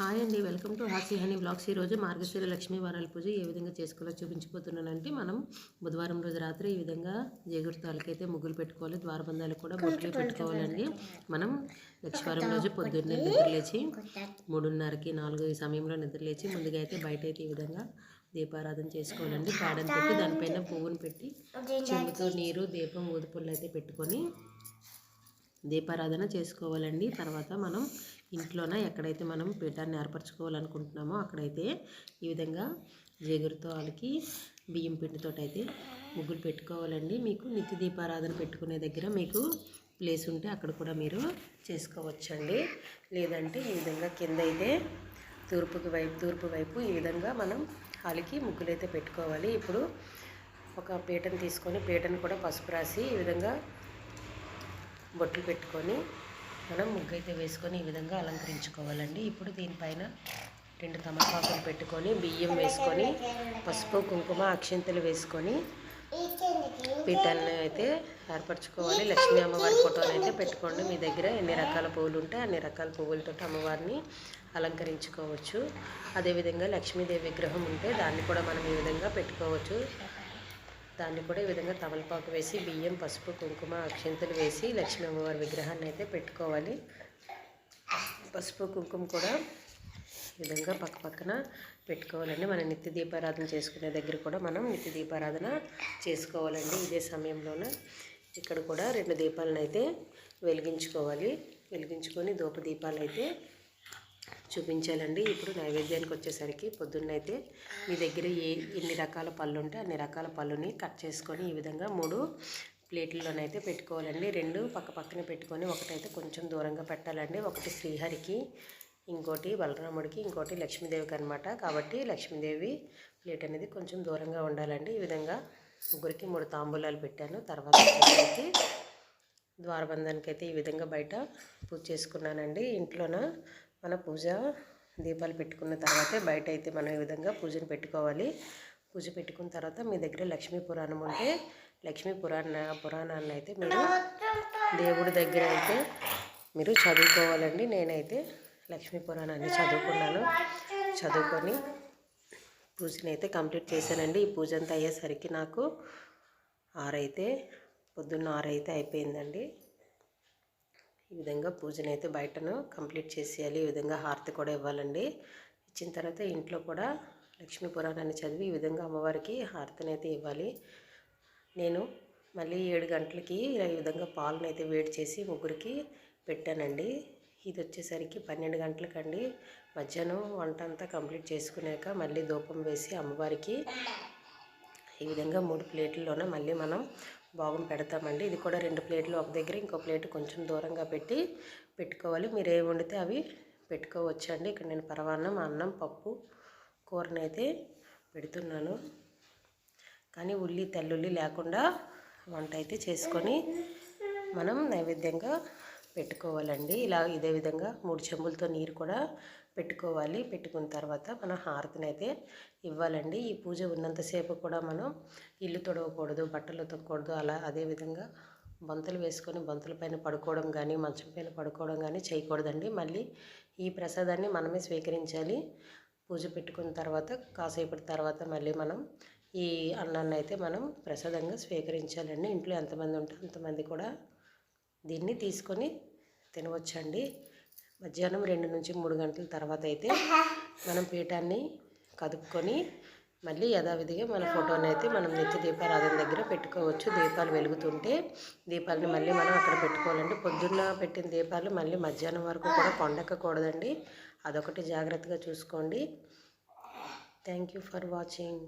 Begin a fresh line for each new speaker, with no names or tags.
Hi అండి. Welcome to Hasi honey vlogs. ఈరోజు మార్గశిర లక్ష్మీ వారాల పూజ ఏ విధంగా చేసుకోవాలో చూపించిపోతున్నానంటే మనం బుధవారం రోజు రాత్రి ఈ విధంగా జేగుర్తాలకైతే ముగ్గులు పెట్టుకోవాలి. ద్వారబంధాలకు కూడా బొట్లు పెట్టుకోవాలండి. మనం లక్ష్మీవారం రోజు పొద్దున్నే నిద్రలేచి మూడున్నరకి నాలుగు ఈ సమయంలో నిద్రలేచి ముందుగా అయితే బయట అయితే ఈ విధంగా దీపారాధన చేసుకోవాలండి. పేడను పెట్టి దానిపైన పువ్వును పెట్టి చెంబుతో నీరు దీపం ఊదుపుల్లు అయితే పెట్టుకొని దీపారాధన చేసుకోవాలండి. తర్వాత మనం ఇంట్లోన ఎక్కడైతే మనం పీఠాన్ని ఏర్పరచుకోవాలనుకుంటున్నామో అక్కడైతే ఈ విధంగా జేగురుతో వాళ్ళకి బియ్యం పిండితో అయితే ముగ్గులు పెట్టుకోవాలండి. మీకు నిత్య దీపారాధన పెట్టుకునే దగ్గర మీకు ప్లేస్ ఉంటే అక్కడ కూడా మీరు చేసుకోవచ్చండి. లేదంటే ఈ విధంగా కింద అయితే తూర్పుకి వైపు తూర్పు వైపు ఈ విధంగా మనం వాళ్ళకి ముగ్గులు అయితే పెట్టుకోవాలి. ఇప్పుడు ఒక పీటను తీసుకొని పీటను కూడా పసుపు రాసి ఈ విధంగా బొట్లు పెట్టుకొని మనం ముగ్గు అయితే వేసుకొని ఈ విధంగా అలంకరించుకోవాలండి. ఇప్పుడు దీనిపైన రెండు తమలపాకులు పెట్టుకొని బియ్యం వేసుకొని పసుపు కుంకుమ అక్షింతలు వేసుకొని పీఠాన్ని అయితే ఏర్పరచుకోవాలి. లక్ష్మీ అమ్మవారి ఫోటోని అయితే పెట్టుకోండి. మీ దగ్గర ఎన్ని రకాల పువ్వులు ఉంటే అన్ని రకాల పువ్వులతో అమ్మవారిని అలంకరించుకోవచ్చు. అదేవిధంగా లక్ష్మీదేవి విగ్రహం ఉంటే దాన్ని కూడా మనం ఈ విధంగా పెట్టుకోవచ్చు. దాన్ని కూడా ఈ విధంగా తమలపాకు వేసి బియ్యం పసుపు కుంకుమ అక్షంతలు వేసి లక్ష్మీ అమ్మవారి విగ్రహాన్ని అయితే పెట్టుకోవాలి. పసుపు కుంకుమ కూడా ఈ విధంగా పక్క పక్కన పెట్టుకోవాలండి. మన నిత్య దీపారాధన చేసుకునే దగ్గర కూడా మనం నిత్య దీపారాధన చేసుకోవాలండి ఇదే సమయంలోన. ఇక్కడ కూడా రెండు దీపాలను అయితే వెలిగించుకోవాలి. వెలిగించుకొని ధూప దీపాలు అయితే చూపించాలండి. ఇప్పుడు నైవేద్యానికి వచ్చేసరికి పొద్దున్నైతే మీ దగ్గర ఏ ఎన్ని రకాల పళ్ళు ఉంటే అన్ని రకాల పళ్ళుని కట్ చేసుకొని ఈ విధంగా మూడు ప్లేట్లలోనైతే పెట్టుకోవాలండి. రెండు పక్క పక్కన పెట్టుకొని ఒకటైతే కొంచెం దూరంగా పెట్టాలండి. ఒకటి శ్రీహరికి ఇంకోటి బలరాముడికి ఇంకోటి లక్ష్మీదేవికి అనమాట కాబట్టి లక్ష్మీదేవి ప్లేట్ అనేది కొంచెం దూరంగా ఉండాలండి. ఈ విధంగా ముగ్గురికి మూడు తాంబూలాలు పెట్టాను. తర్వాత ద్వారబంధానికి అయితే ఈ విధంగా బయట పూజ చేసుకున్నానండి. ఇంట్లోన మన పూజ దీపాలు పెట్టుకున్న తర్వాతే బయట అయితే మనం ఈ విధంగా పూజను పెట్టుకోవాలి. పూజ పెట్టుకున్న తర్వాత మీ దగ్గర లక్ష్మీ పురాణం ఉంటే లక్ష్మీ పురాణ పురాణాన్ని అయితే మీరు దేవుడి దగ్గర అయితే మీరు చదువుకోవాలండి. నేనైతే లక్ష్మీ పురాణాన్ని చదువుకున్నాను. చదువుకొని పూజని అయితే కంప్లీట్ చేశానండి. ఈ పూజ అంతా అయ్యేసరికి నాకు ఆరైతే పొద్దున్న ఆరైతే అయిపోయిందండి. ఈ విధంగా పూజను అయితే బయటను కంప్లీట్ చేసేయాలి. ఈ విధంగా హారతి కూడా ఇవ్వాలండి. ఇచ్చిన తర్వాత ఇంట్లో కూడా లక్ష్మీ పురాణాన్ని చదివి ఈ విధంగా అమ్మవారికి హారతిని అయితే ఇవ్వాలి. నేను మళ్ళీ ఏడు గంటలకి ఈ విధంగా పాలను అయితే వేడి చేసి ముగ్గురికి పెట్టానండి. ఇది వచ్చేసరికి పన్నెండు గంటలకండి. మధ్యాహ్నం వంట అంతా కంప్లీట్ చేసుకున్నాక మళ్ళీ ధూపం వేసి అమ్మవారికి ఈ విధంగా మూడు ప్లేట్లలోనే మళ్ళీ మనం భాగం పెడతామండి. ఇది కూడా రెండు ప్లేట్లు ఒక దగ్గర ఇంకో ప్లేట్ కొంచెం దూరంగా పెట్టి పెట్టుకోవాలి. మీరు ఏమి వండితే అవి పెట్టుకోవచ్చండి. ఇక్కడ నేను పరవాన్నం అన్నం పప్పు కూరనైతే పెడుతున్నాను. కానీ ఉల్లి తెల్లుల్లి లేకుండా వంట అయితే చేసుకొని మనం నైవేద్యంగా పెట్టుకోవాలండి. ఇలా ఇదే విధంగా మూడు చెంబులతో నీరు కూడా పెట్టుకోవాలి. పెట్టుకున్న తర్వాత మనం హారతిని అయితే ఇవ్వాలండి. ఈ పూజ ఉన్నంతసేపు కూడా మనం ఇల్లు తొడవకూడదు బట్టలు ఉతకూడదు అలా అదేవిధంగా బొంతలు వేసుకొని బొంతల పైన పడుకోవడం కానీ మంచం పైన పడుకోవడం కానీ చేయకూడదండి. మళ్ళీ ఈ ప్రసాదాన్ని మనమే స్వీకరించాలి. పూజ పెట్టుకున్న తర్వాత కాసేపటి తర్వాత మళ్ళీ మనం ఈ అన్నాన్ని అయితే మనం ప్రసాదంగా స్వీకరించాలండి. ఇంట్లో ఎంతమంది ఉంటే అంతమంది కూడా దీన్ని తీసుకొని తినవచ్చండి. మధ్యాహ్నం రెండు నుంచి మూడు గంటల తర్వాత అయితే మనం పీఠాన్ని కదుపుకొని మళ్ళీ యథావిధిగా మన ఫోటోని అయితే మనం నిత్య దీపారాధన దగ్గర పెట్టుకోవచ్చు. దీపాలు వెలుగుతుంటే దీపాలని మళ్ళీ మనం అక్కడ పెట్టుకోవాలండి. పొద్దున్న పెట్టిన దీపాలు మళ్ళీ మధ్యాహ్నం వరకు కూడా కొండక్కకూడదండి. అదొకటి జాగ్రత్తగా చూసుకోండి. Thank you for watching